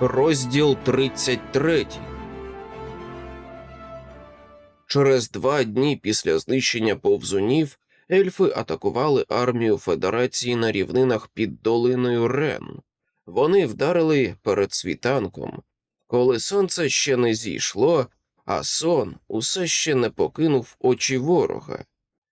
Розділ 33 Через два дні після знищення повзунів ельфи атакували армію Федерації на рівнинах під долиною Рен. Вони вдарили перед світанком, коли сонце ще не зійшло, а сон усе ще не покинув очі ворога.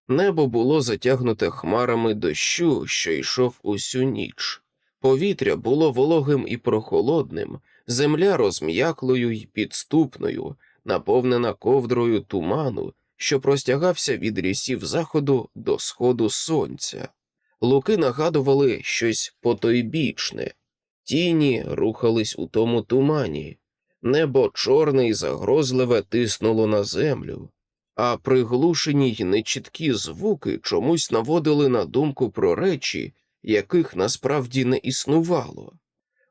Небо було затягнуте хмарами дощу, що йшов усю ніч. Повітря було вологим і прохолодним, земля розм'яклою й підступною, наповнена ковдрою туману, що простягався від лісів заходу до сходу сонця. Луки нагадували щось потойбічне, тіні рухались у тому тумані, небо чорне й загрозливе тиснуло на землю, а приглушені й нечіткі звуки чомусь наводили на думку про речі, яких насправді не існувало.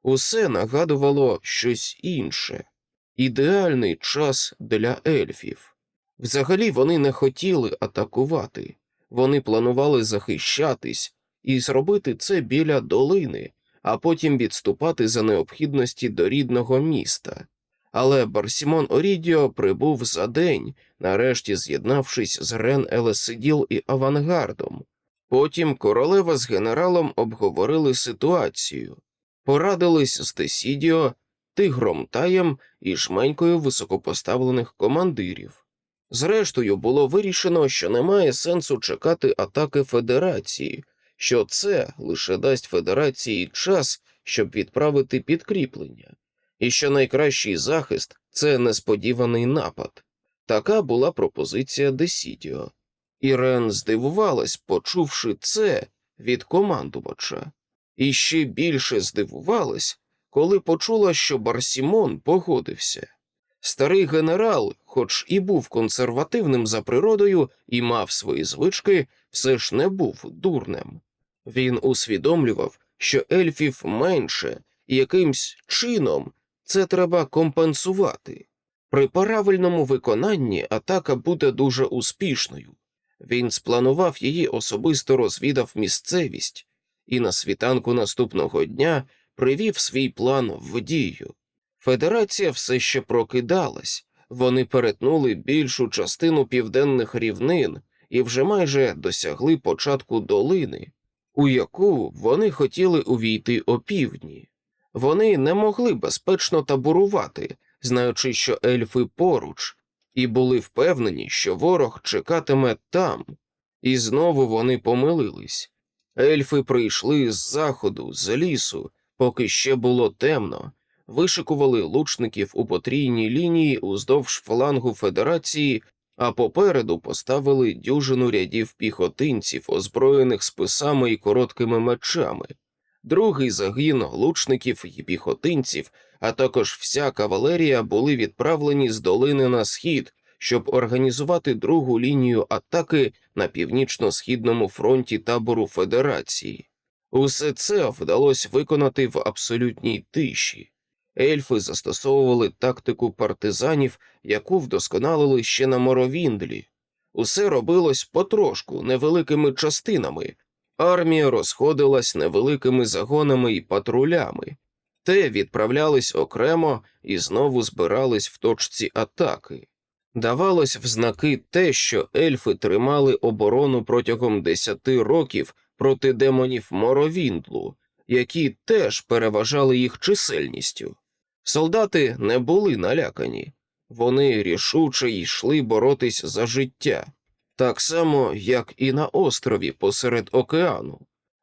Усе нагадувало щось інше ідеальний час для ельфів. Взагалі вони не хотіли атакувати, вони планували захищатись і зробити це біля долини, а потім відступати за необхідності до рідного міста. Але Барсімон Орідіо прибув за день, нарешті з'єднавшись з Рен Елесиділ і авангардом. Потім королева з генералом обговорили ситуацію, порадились з Десідіо, тигром таєм і жменькою високопоставлених командирів. Зрештою, було вирішено, що немає сенсу чекати атаки Федерації, що це лише дасть Федерації час, щоб відправити підкріплення, і що найкращий захист це несподіваний напад. Така була пропозиція Десідіо. Ірен здивувалась, почувши це від командувача, і ще більше здивувалась, коли почула, що Барсімон погодився. Старий генерал, хоч і був консервативним за природою і мав свої звички, все ж не був дурнем. Він усвідомлював, що ельфів менше, і якимсь чином це треба компенсувати. При правильному виконанні атака буде дуже успішною. Він спланував її, особисто розвідав місцевість і на світанку наступного дня привів свій план в дію. Федерація все ще прокидалась, вони перетнули більшу частину південних рівнин і вже майже досягли початку долини, у яку вони хотіли увійти опівдні. Вони не могли безпечно таборувати, знаючи, що ельфи поруч, і були впевнені, що ворог чекатиме там, і знову вони помилились. Ельфи прийшли з заходу, з лісу, поки ще було темно, вишикували лучників у потрійній лінії уздовж флангу Федерації, а попереду поставили дюжину рядів піхотинців, озброєних списами і короткими мечами. Другий загін лучників і піхотинців, а також вся кавалерія були відправлені з долини на схід, щоб організувати другу лінію атаки на північно-східному фронті табору Федерації. Усе це вдалося виконати в абсолютній тиші. Ельфи застосовували тактику партизанів, яку вдосконалили ще на Моровіндлі. Усе робилось потрошку, невеликими частинами. Армія розходилась невеликими загонами і патрулями, те відправлялись окремо і знову збирались в точці атаки. Давалось в знаки те, що ельфи тримали оборону протягом десяти років проти демонів Моровіндлу, які теж переважали їх чисельністю. Солдати не були налякані, вони рішуче йшли боротись за життя, так само, як і на острові посеред океану.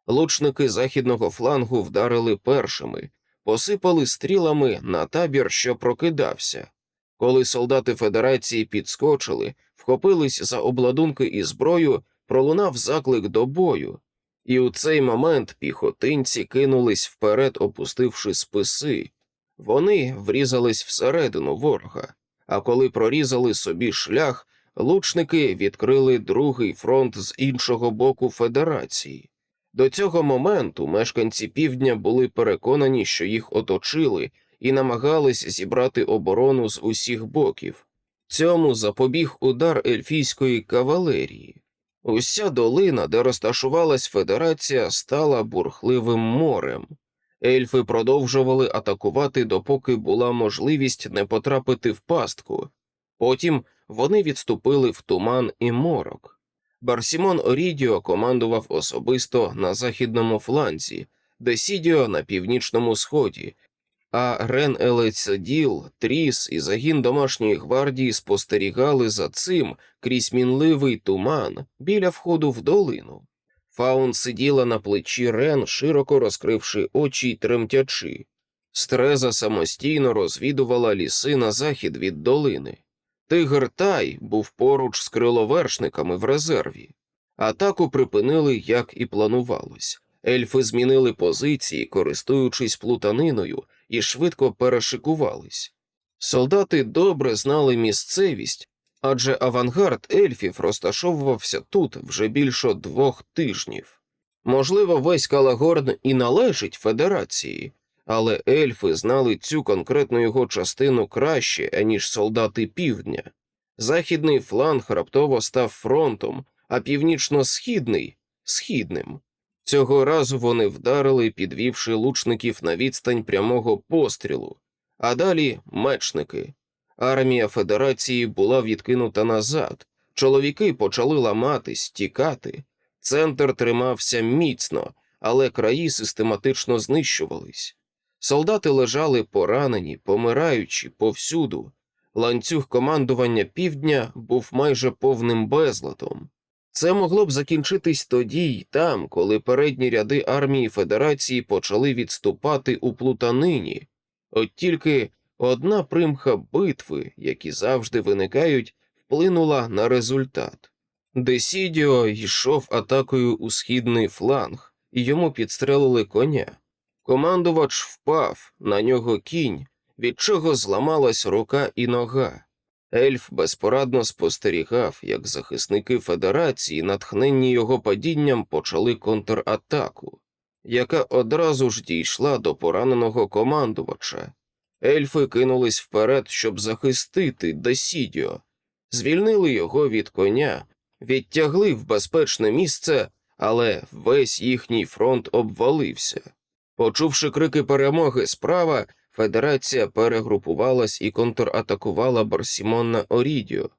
Лучники західного флангу вдарили першими, посипали стрілами на табір, що прокидався. Коли солдати Федерації підскочили, вхопились за обладунки і зброю, пролунав заклик до бою, і у цей момент піхотинці кинулись вперед, опустивши списи. Вони врізались всередину ворога, а коли прорізали собі шлях, лучники відкрили другий фронт з іншого боку Федерації. До цього моменту мешканці півдня були переконані, що їх оточили, і намагались зібрати оборону з усіх боків. Цьому запобіг удар ельфійської кавалерії. Уся долина, де розташувалась федерація, стала бурхливим морем. Ельфи продовжували атакувати, допоки була можливість не потрапити в пастку. Потім вони відступили в туман і морок. Барсімон Орідіо командував особисто на західному фланзі, Десідіо на північному сході, а Рен Елецеділ, Тріс і загін домашньої гвардії спостерігали за цим крізь мінливий туман біля входу в долину. Фаун сиділа на плечі Рен, широко розкривши очі й тремтячи. Стреза самостійно розвідувала ліси на захід від долини. Тигр Тай був поруч з криловершниками в резерві. Атаку припинили, як і планувалось. Ельфи змінили позиції, користуючись плутаниною, і швидко перешикувались. Солдати добре знали місцевість, адже авангард ельфів розташовувався тут вже більше двох тижнів. Можливо, весь Калагорн і належить Федерації, але ельфи знали цю конкретну його частину краще, аніж солдати півдня. Західний фланг раптово став фронтом, а північно-східний східним. Цього разу вони вдарили, підвівши лучників на відстань прямого пострілу, а далі мечники. Армія Федерації була відкинута назад, чоловіки почали ламатись, тікати. Центр тримався міцно, але краї систематично знищувались. Солдати лежали поранені, помираючи повсюду. Ланцюг командування півдня був майже повним безладом. Це могло б закінчитись тоді й там, коли передні ряди армії Федерації почали відступати у плутанині. От тільки одна примха битви, які завжди виникають, вплинула на результат. Десідіо йшов атакою у східний фланг, і йому підстрелили коня. Командувач впав, на нього кінь, від чого зламалась рука і нога. Ельф безпорадно спостерігав, як захисники Федерації, натхненні його падінням, почали контратаку, яка одразу ж дійшла до пораненого командувача. Ельфи кинулись вперед, щоб захистити Десідіо, звільнили його від коня, відтягли в безпечне місце, але весь їхній фронт обвалився. Почувши крики перемоги справа, Федерація перегрупувалась і контратакувала Барсімон на Орідіо.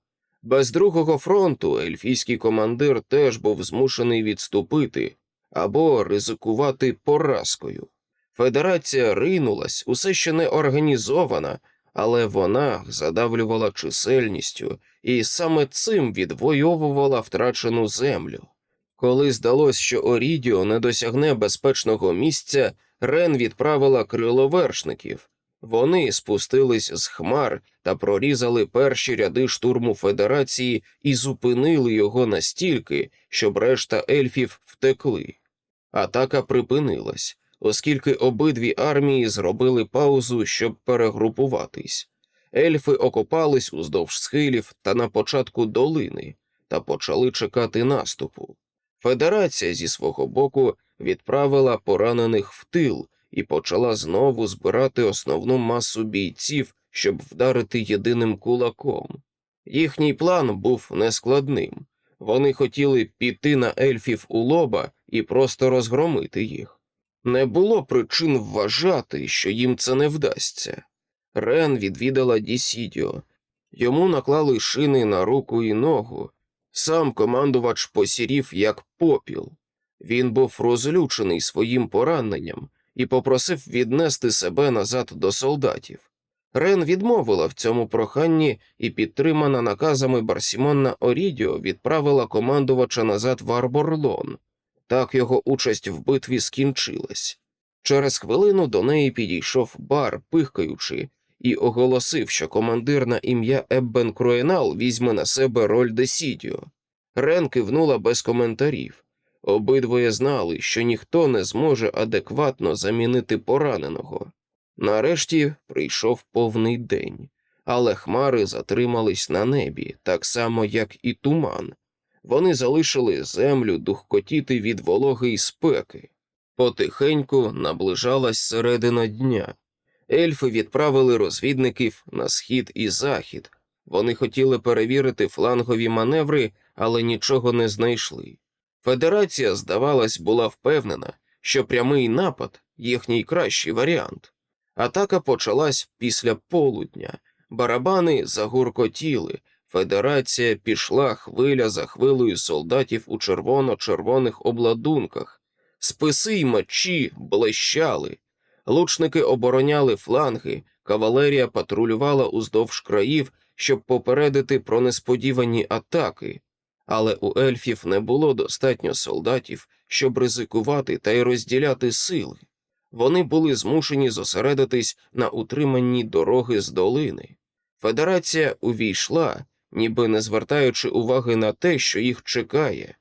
Без другого фронту ельфійський командир теж був змушений відступити або ризикувати поразкою. Федерація ринулась, усе ще не організована, але вона задавлювала чисельністю і саме цим відвоювала втрачену землю. Коли здалось, що Орідіо не досягне безпечного місця, Рен відправила криловершників. Вони спустились з хмар та прорізали перші ряди штурму Федерації і зупинили його настільки, щоб решта ельфів втекли. Атака припинилась, оскільки обидві армії зробили паузу, щоб перегрупуватись. Ельфи окопались уздовж схилів та на початку долини та почали чекати наступу. Федерація зі свого боку відправила поранених в тил і почала знову збирати основну масу бійців, щоб вдарити єдиним кулаком. Їхній план був нескладним. Вони хотіли піти на ельфів у лоба і просто розгромити їх. Не було причин вважати, що їм це не вдасться. Рен відвідала Дісідіо. Йому наклали шини на руку і ногу. Сам командувач посірів як попіл. Він був розлючений своїм пораненням і попросив віднести себе назад до солдатів. Рен відмовила в цьому проханні і, підтримана наказами Барсімона Орідіо, відправила командувача назад в Арборлон. Так його участь в битві скінчилась. Через хвилину до неї підійшов бар, пихкаючи, і оголосив, що командир на ім'я Еббен Кроенал візьме на себе роль Десідіо. Рен кивнула без коментарів. Обидвоє знали, що ніхто не зможе адекватно замінити пораненого. Нарешті прийшов повний день, але хмари затримались на небі, так само, як і туман. Вони залишили землю духкотіти від вологи й спеки. Потихеньку наближалась середина дня. Ельфи відправили розвідників на схід і захід. Вони хотіли перевірити флангові маневри, але нічого не знайшли. Федерація, здавалось, була впевнена, що прямий напад, їхній кращий варіант. Атака почалась після полудня, барабани загуркотіли, федерація пішла хвиля за хвилею солдатів у червоно-червоних обладунках, списи й мечі блищали, лучники обороняли фланги, кавалерія патрулювала уздовж країв, щоб попередити про несподівані атаки, але у ельфів не було достатньо солдатів, щоб ризикувати та й розділяти сили. Вони були змушені зосередитись на утриманні дороги з долини. Федерація увійшла, ніби не звертаючи уваги на те, що їх чекає.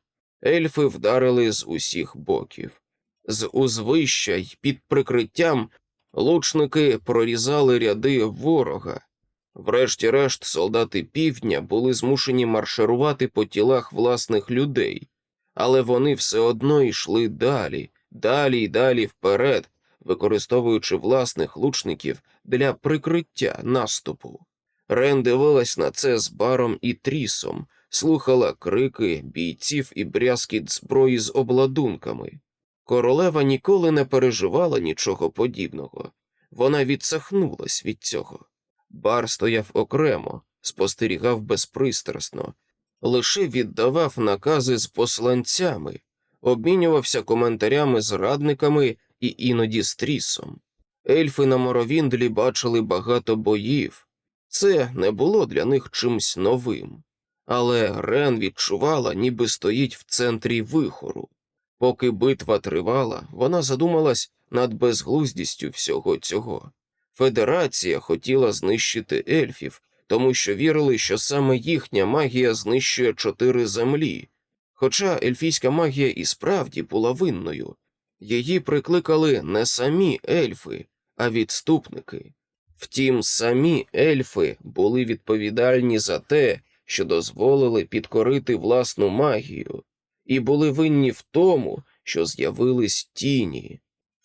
Ельфи вдарили з усіх боків. З узвища й під прикриттям лучники прорізали ряди ворога. Врешті-решт, солдати півдня були змушені марширувати по тілах власних людей, але вони все одно йшли далі, далі й далі вперед, використовуючи власних лучників для прикриття наступу. Рен дивилась на це з баром і трісом, слухала крики бійців і брязкіт зброї з обладунками. Королева ніколи не переживала нічого подібного, вона відсахнулась від цього. Бар стояв окремо, спостерігав безпристрасно, лише віддавав накази з посланцями, обмінювався коментарями з радниками і іноді з трісом. Ельфи на Моровіндлі бачили багато боїв. Це не було для них чимсь новим, але Рен відчувала, ніби стоїть в центрі вихору. Поки битва тривала, вона задумалась над безглуздістю всього цього. Федерація хотіла знищити ельфів, тому що вірили, що саме їхня магія знищує чотири землі. Хоча ельфійська магія і справді була винною, її прикликали не самі ельфи, а відступники. Втім, самі ельфи були відповідальні за те, що дозволили підкорити власну магію, і були винні в тому, що з'явились тіні.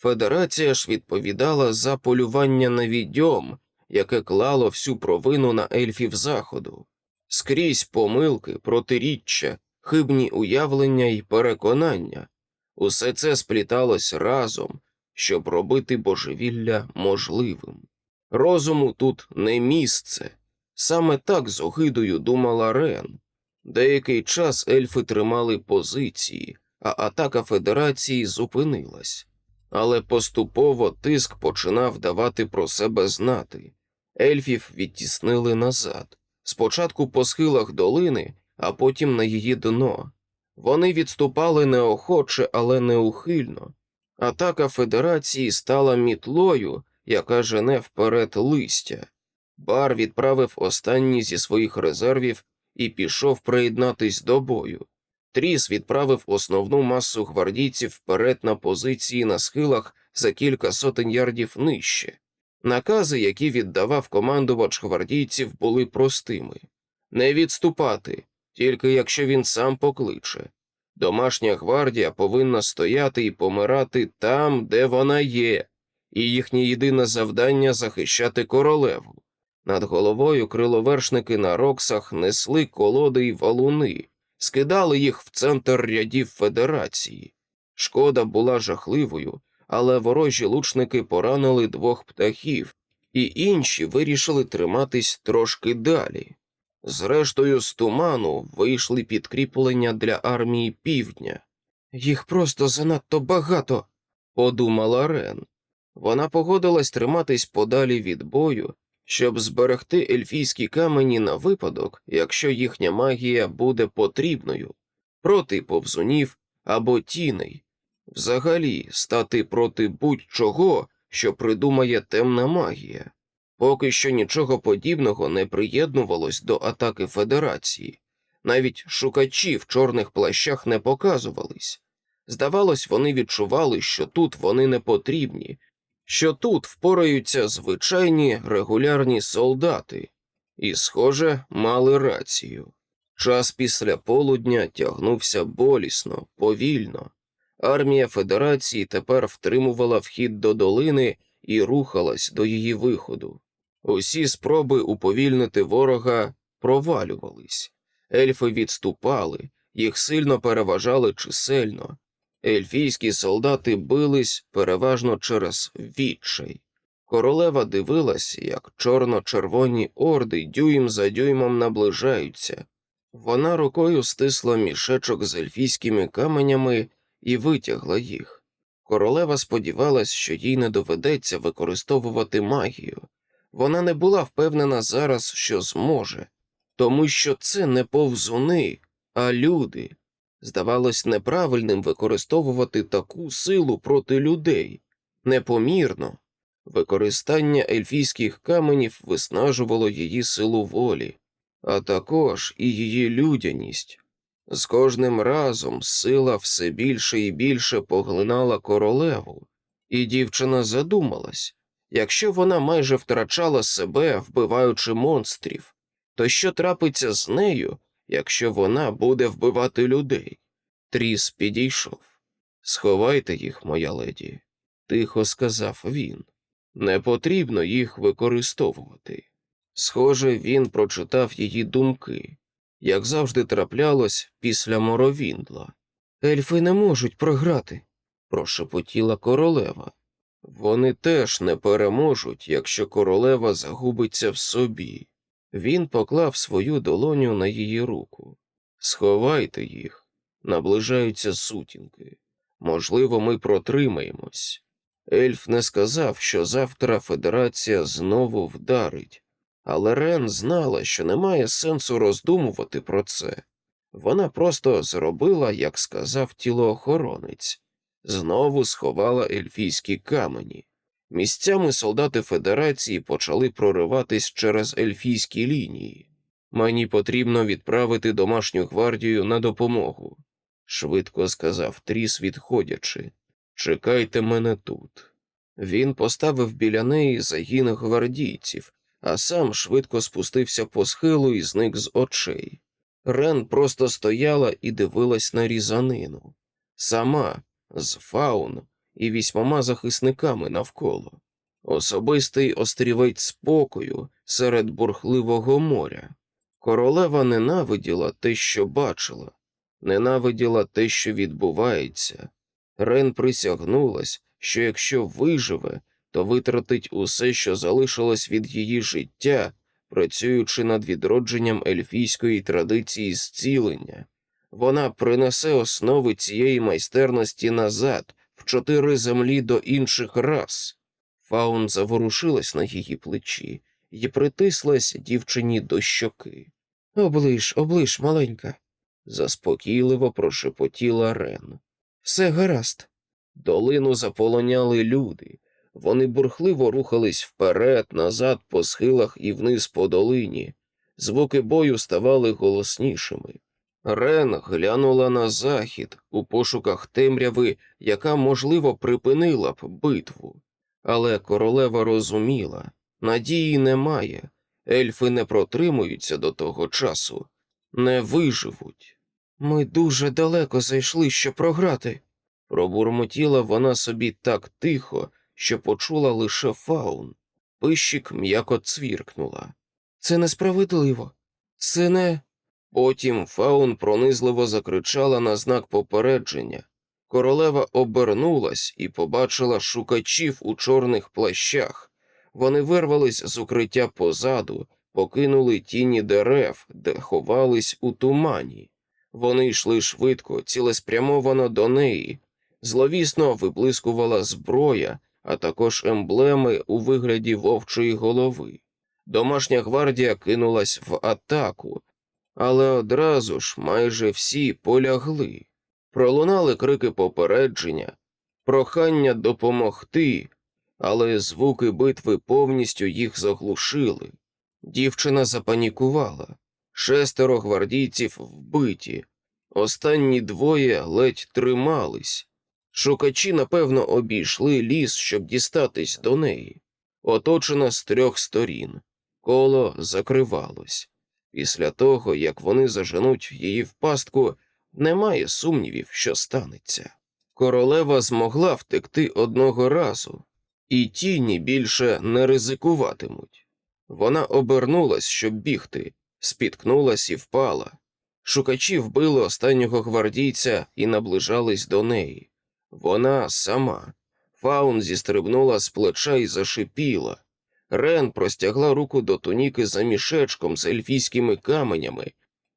Федерація ж відповідала за полювання на відьом, яке клало всю провину на ельфів заходу, скрізь помилки, протиріччя, хибні уявлення і переконання. Усе це спліталось разом, щоб робити божевілля можливим. Розуму тут не місце. Саме так з огидою думала Рен. Деякий час ельфи тримали позиції, а атака Федерації зупинилась. Але поступово тиск починав давати про себе знати. Ельфів відтіснили назад, спочатку по схилах долини, а потім на її дно. Вони відступали неохоче, але неухильно. Атака Федерації стала мітлою, яка жене вперед листя. Бар відправив останній зі своїх резервів і пішов приєднатись до бою. Тріс відправив основну масу гвардійців вперед на позиції на схилах за кілька сотень ярдів нижче. Накази, які віддавав командувач гвардійців, були простими не відступати, тільки якщо він сам покличе. Домашня гвардія повинна стояти і помирати там, де вона є, і їхнє єдине завдання захищати королеву. Над головою криловершники на роксах несли колоди й валуни, скидали їх в центр рядів Федерації. Шкода була жахливою, але ворожі лучники поранили двох птахів, і інші вирішили триматись трошки далі. Зрештою, з туману вийшли підкріплення для армії півдня. Їх просто занадто багато, подумала Рен. Вона погодилась триматись подалі від бою, щоб зберегти ельфійські камені на випадок, якщо їхня магія буде потрібною, проти повзунів або тіней, взагалі стати проти будь-чого, що придумає темна магія. Поки що нічого подібного не приєднувалось до атаки Федерації, навіть шукачі в чорних плащах не показувались. Здавалось, вони відчували, що тут вони не потрібні, що тут впораються звичайні регулярні солдати, і, схоже, мали рацію. Час після полудня тягнувся болісно, повільно. Армія Федерації тепер втримувала вхід до долини і рухалась до її виходу. Усі спроби уповільнити ворога провалювались, ельфи відступали, їх сильно переважали чисельно. Ельфійські солдати бились переважно через відчай. Королева дивилась, як чорно-червоні орди дюйм за дюймом наближаються. Вона рукою стисла мішечок з ельфійськими каменями і витягла їх. Королева сподівалась, що їй не доведеться використовувати магію. Вона не була впевнена зараз, що зможе, тому що це не повзуни, а люди. Здавалось неправильним використовувати таку силу проти людей, непомірно. Використання ельфійських каменів виснажувало її силу волі, а також і її людяність. З кожним разом сила все більше і більше поглинала королеву, і дівчина задумалась якщо вона майже втрачала себе, вбиваючи монстрів, то що трапиться з нею, якщо вона буде вбивати людей? Тріс підійшов. Сховайте їх, моя леді, тихо сказав він. Не потрібно їх використовувати. Схоже, він прочитав її думки, як завжди траплялось після моровіндла. Ельфи не можуть програти, прошепотіла королева. Вони теж не переможуть, якщо королева загубиться в собі. Він поклав свою долоню на її руку. Сховайте їх, наближаються сутінки. Можливо, ми протримаємось. Ельф не сказав, що завтра Федерація знову вдарить, але Рен знала, що немає сенсу роздумувати про це. Вона просто зробила, як сказав тілоохоронець, знову сховала ельфійські камені. Місцями солдати Федерації почали прориватись через ельфійські лінії. Мені потрібно відправити домашню гвардію на допомогу, швидко сказав Тріс, відходячи. Чекайте мене тут. Він поставив біля неї загін гвардійців, а сам швидко спустився по схилу і зник з очей. Рен просто стояла і дивилась на різанину, сама з фаун і вісьмома захисниками навколо, особистий острівець спокою серед бурхливого моря. Королева ненавиділа те, що бачила, ненавиділа те, що відбувається. Рен присягнулась, що якщо виживе, то витратить усе, що залишилось від її життя, працюючи над відродженням ельфійської традиції зцілення. Вона принесе основи цієї майстерності назад, чотири землі до інших рас. Фаун заворушилась на її плечі і притислась дівчині до щоки. Оближ, оближ, маленька, заспокійливо прошепотіла Рен. Все гаразд. Долину заполоняли люди. Вони бурхливо рухались вперед, назад, по схилах і вниз по долині. Звуки бою ставали голоснішими. Рен глянула на захід у пошуках темряви, яка, можливо, припинила б битву. Але королева розуміла надії немає, ельфи не протримуються до того часу, не виживуть. Ми дуже далеко зайшли, щоб програти. Пробурмотіла вона собі так тихо, що почула лише фаун. Пищик м'яко цвіркнула. Це несправедливо. Це не. Потім фаун пронизливо закричала на знак попередження. Королева обернулась і побачила шукачів у чорних плащах. Вони вирвались з укриття позаду, покинули тіні дерев, де ховались у тумані. Вони йшли швидко, цілеспрямовано до неї. Зловісно виблискувала зброя, а також емблеми у вигляді вовчої голови. Домашня гвардія кинулась в атаку, але одразу ж майже всі полягли. Пролунали крики попередження, прохання допомогти, але звуки битви повністю їх заглушили. Дівчина запанікувала. Шестеро гвардійців вбиті, останні двоє ледь тримались. Шукачі, напевно, обійшли ліс, щоб дістатись до неї. Оточена з трьох сторін. Коло закривалось. Після того, як вони заженуть її в пастку, немає сумнівів, що станеться. Королева змогла втекти одного разу, і тіні більше не ризикуватимуть. Вона обернулась, щоб бігти, спіткнулась і впала. Шукачі вбили останнього гвардійця і наближались до неї. Вона сама. Фаун зістрибнула з плеча і зашипіла. Рен простягла руку до туніки за мішечком з ельфійськими каменями.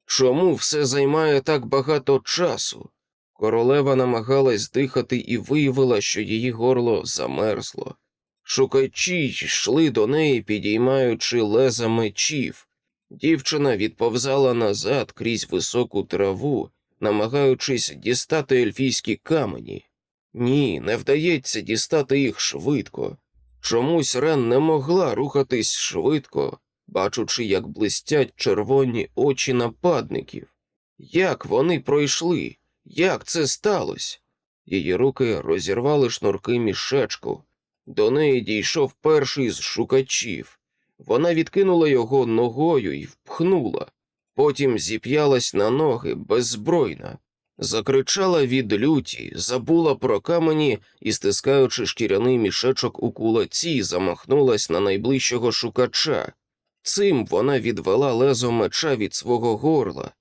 Чому все займає так багато часу? Королева намагалась дихати і виявила, що її горло замерзло. Шукачі йшли до неї, підіймаючи леза мечів. Дівчина відповзала назад крізь високу траву, намагаючись дістати ельфійські камені. Ні, не вдається дістати їх швидко. Чомусь Рен не могла рухатись швидко, бачучи, як блистять червоні очі нападників. Як вони пройшли? Як це сталося? Її руки розірвали шнурки мішечку. До неї дійшов перший з шукачів. Вона відкинула його ногою і впхнула, потім зіп'ялась на ноги беззбройна, закричала від люті, забула про камені і, стискаючи шкіряний мішечок у кулаці, замахнулась на найближчого шукача. Цим вона відвела лезо меча від свого горла.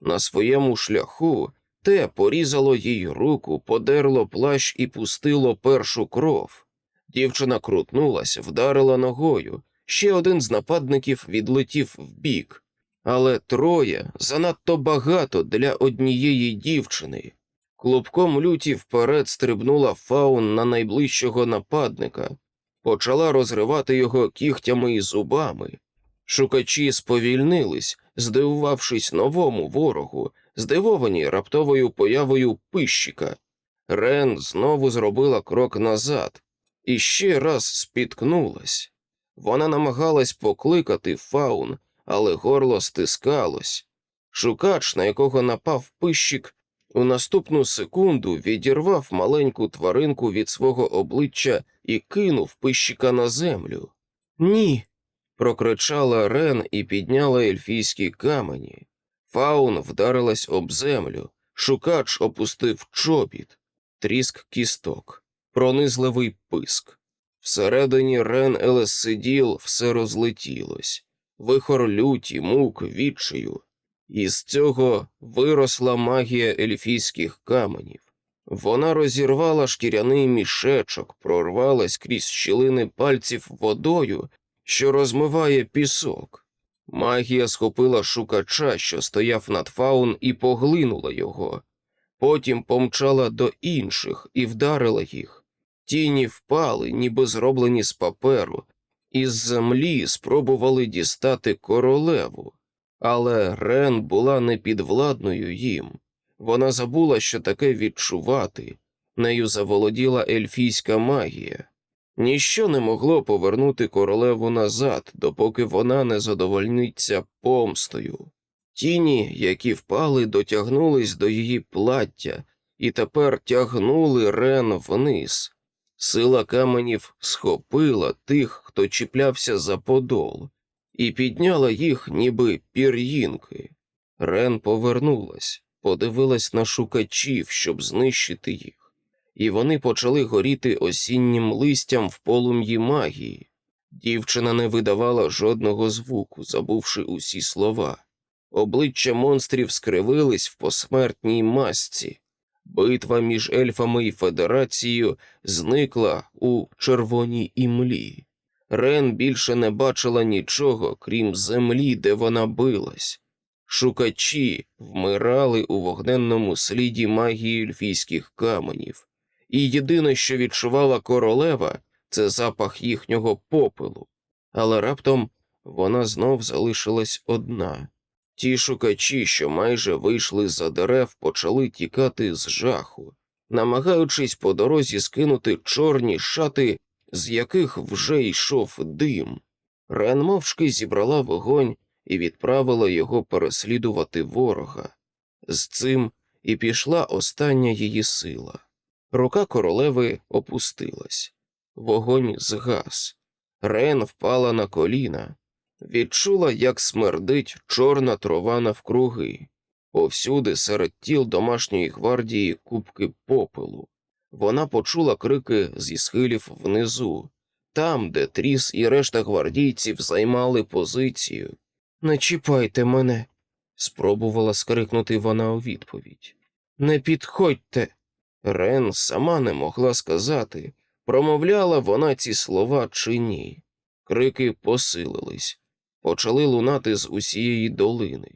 На своєму шляху те порізало їй руку, подерло плащ і пустило першу кров. Дівчина крутнулася, вдарила ногою. Ще один з нападників відлетів вбік. Але троє занадто багато для однієї дівчини. Клубком люті вперед стрибнула фаун на найближчого нападника, почала розривати його кігтями і зубами. Шукачі сповільнились, здивувавшись новому ворогу, здивовані раптовою появою пищика. Рен знову зробила крок назад і ще раз спіткнулась. Вона намагалась покликати фаун, але горло стискалось. Шукач, на якого напав пищик, у наступну секунду відірвав маленьку тваринку від свого обличчя і кинув пищика на землю. Ні. прокричала Рен і підняла ельфійські камені. Фаун вдарилась об землю, шукач опустив чобіт, тріск кісток, пронизливий писк. Всередині Рен Елесиділ все розлетілось, вихор люті, мук, відчаю. Із цього виросла магія ельфійських каменів. Вона розірвала шкіряний мішечок, прорвалась крізь щілини пальців водою, що розмиває пісок. Магія схопила шукача, що стояв над фаун, і поглинула його. Потім помчала до інших і вдарила їх. Тіні впали, ніби зроблені з паперу, із землі спробували дістати королеву, але Рен була непідвладною їм. Вона забула, що таке відчувати. Нею заволоділа ельфійська магія. Ніщо не могло повернути королеву назад, допоки вона не задовольниться помстою. Тіні, які впали, дотягнулись до її плаття і тепер тягнули Рен вниз. Сила каменів схопила тих, хто чіплявся за подол, і підняла їх, ніби пір'їнки. Рен повернулась, подивилась на шукачів, щоб знищити їх, і вони почали горіти осіннім листям в полум'ї магії. Дівчина не видавала жодного звуку, забувши усі слова. Обличчя монстрів скривились в посмертній масці. Битва між ельфами і федерацією зникла у червоній імлі. Рен більше не бачила нічого, крім землі, де вона билась. Шукачі вмирали у вогненному сліді магії ельфійських каменів, і єдине, що відчувала королева, це запах їхнього попелу. Але раптом вона знов залишилась одна. Ті шукачі, що майже вийшли за дерев, почали тікати з жаху, намагаючись по дорозі скинути чорні шати, з яких вже йшов дим. Рен мовчки зібрала вогонь і відправила його переслідувати ворога. З цим і пішла остання її сила. Рука королеви опустилась, вогонь згас. Рен впала на коліна, відчула, як смердить чорна трава навкруги, повсюди серед тіл домашньої гвардії кубки попелу. Вона почула крики зі схилів внизу, там, де тріс і решта гвардійців займали позицію. Не чіпайте мене, спробувала скрикнути вона у відповідь. Не підходьте. Рен сама не могла сказати, промовляла вона ці слова чи ні. Крики посилились, почали лунати з усієї долини.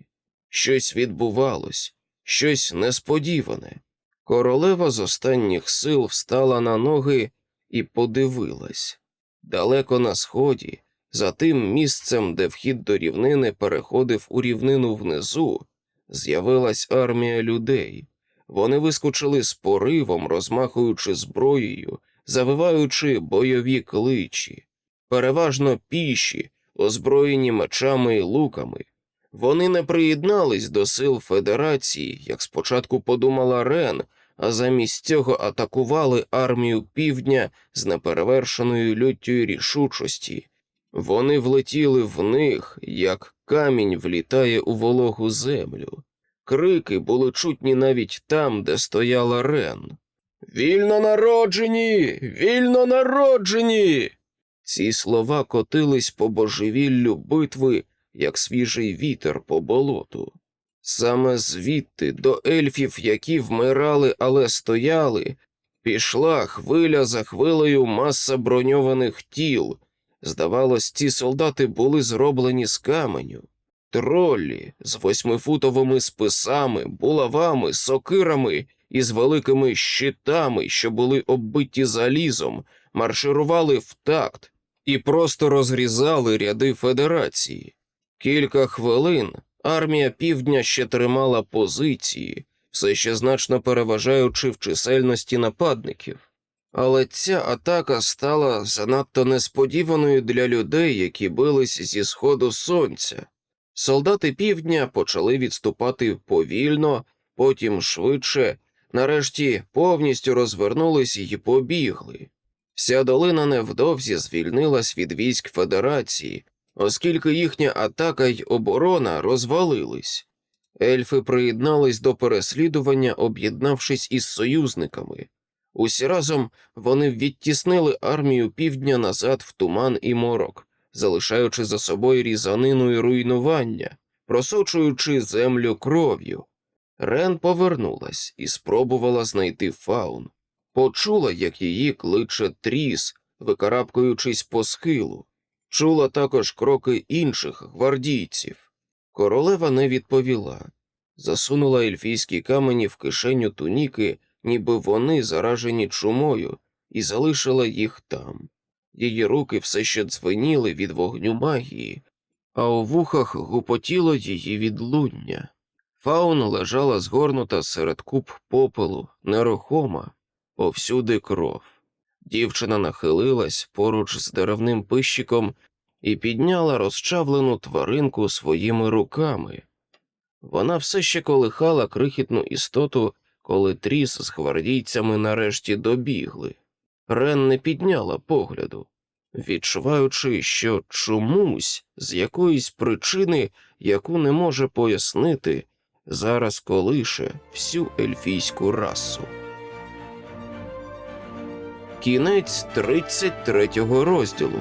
Щось відбувалось, щось несподіване. Королева з останніх сил встала на ноги і подивилась. Далеко на сході, за тим місцем, де вхід до рівнини переходив у рівнину внизу, з'явилась армія людей. Вони вискочили з поривом, розмахуючи зброєю, завиваючи бойові кличі, переважно піші, озброєні мечами і луками. Вони не приєднались до сил Федерації, як спочатку подумала Рен, а замість цього атакували армію півдня з неперевершеною люттю рішучості. Вони влетіли в них, як камінь влітає у вологу землю. Крики були чутні навіть там, де стояла Рен. Вільно народжені! Вільно народжені! Ці слова котились по божевіллю битви, як свіжий вітер по болоту. Саме звідти до ельфів, які вмирали, але стояли, пішла хвиля за хвилею маса броньованих тіл. Здавалось, ці солдати були зроблені з каменю. Троллі з восьмифутовими списами, булавами, сокирами і з великими щитами, що були оббиті залізом, марширували в такт і просто розрізали ряди федерації. Кілька хвилин армія півдня ще тримала позиції, все ще значно переважаючи в чисельності нападників. Але ця атака стала занадто несподіваною для людей, які бились зі сходу сонця. Солдати півдня почали відступати повільно, потім швидше, нарешті повністю розвернулись і побігли. Вся долина невдовзі звільнилась від військ Федерації, оскільки їхня атака й оборона розвалились. Ельфи приєднались до переслідування, об'єднавшись із союзниками. Усі разом вони відтіснили армію півдня назад в туман і морок, залишаючи за собою різанину і руйнування, просочуючи землю кров'ю. Рен повернулась і спробувала знайти фаун. Почула, як її кличе тріс, викарабкуючись по схилу. Чула також кроки інших гвардійців. Королева не відповіла, засунула ельфійські камені в кишеню туніки, ніби вони заражені чумою, і залишила їх там. Її руки все ще дзвеніли від вогню магії, а у вухах гупотіло її відлуння. Фаун лежала згорнута серед куб попелу, нерухома, повсюди кров. Дівчина нахилилась поруч з деревним пищиком і підняла розчавлену тваринку своїми руками. Вона все ще колихала крихітну істоту, коли тріс з гвардійцями нарешті добігли. Рен не підняла погляду, відчуваючи, що чомусь з якоїсь причини, яку не може пояснити, зараз колише всю ельфійську расу. Кінець 33 розділу.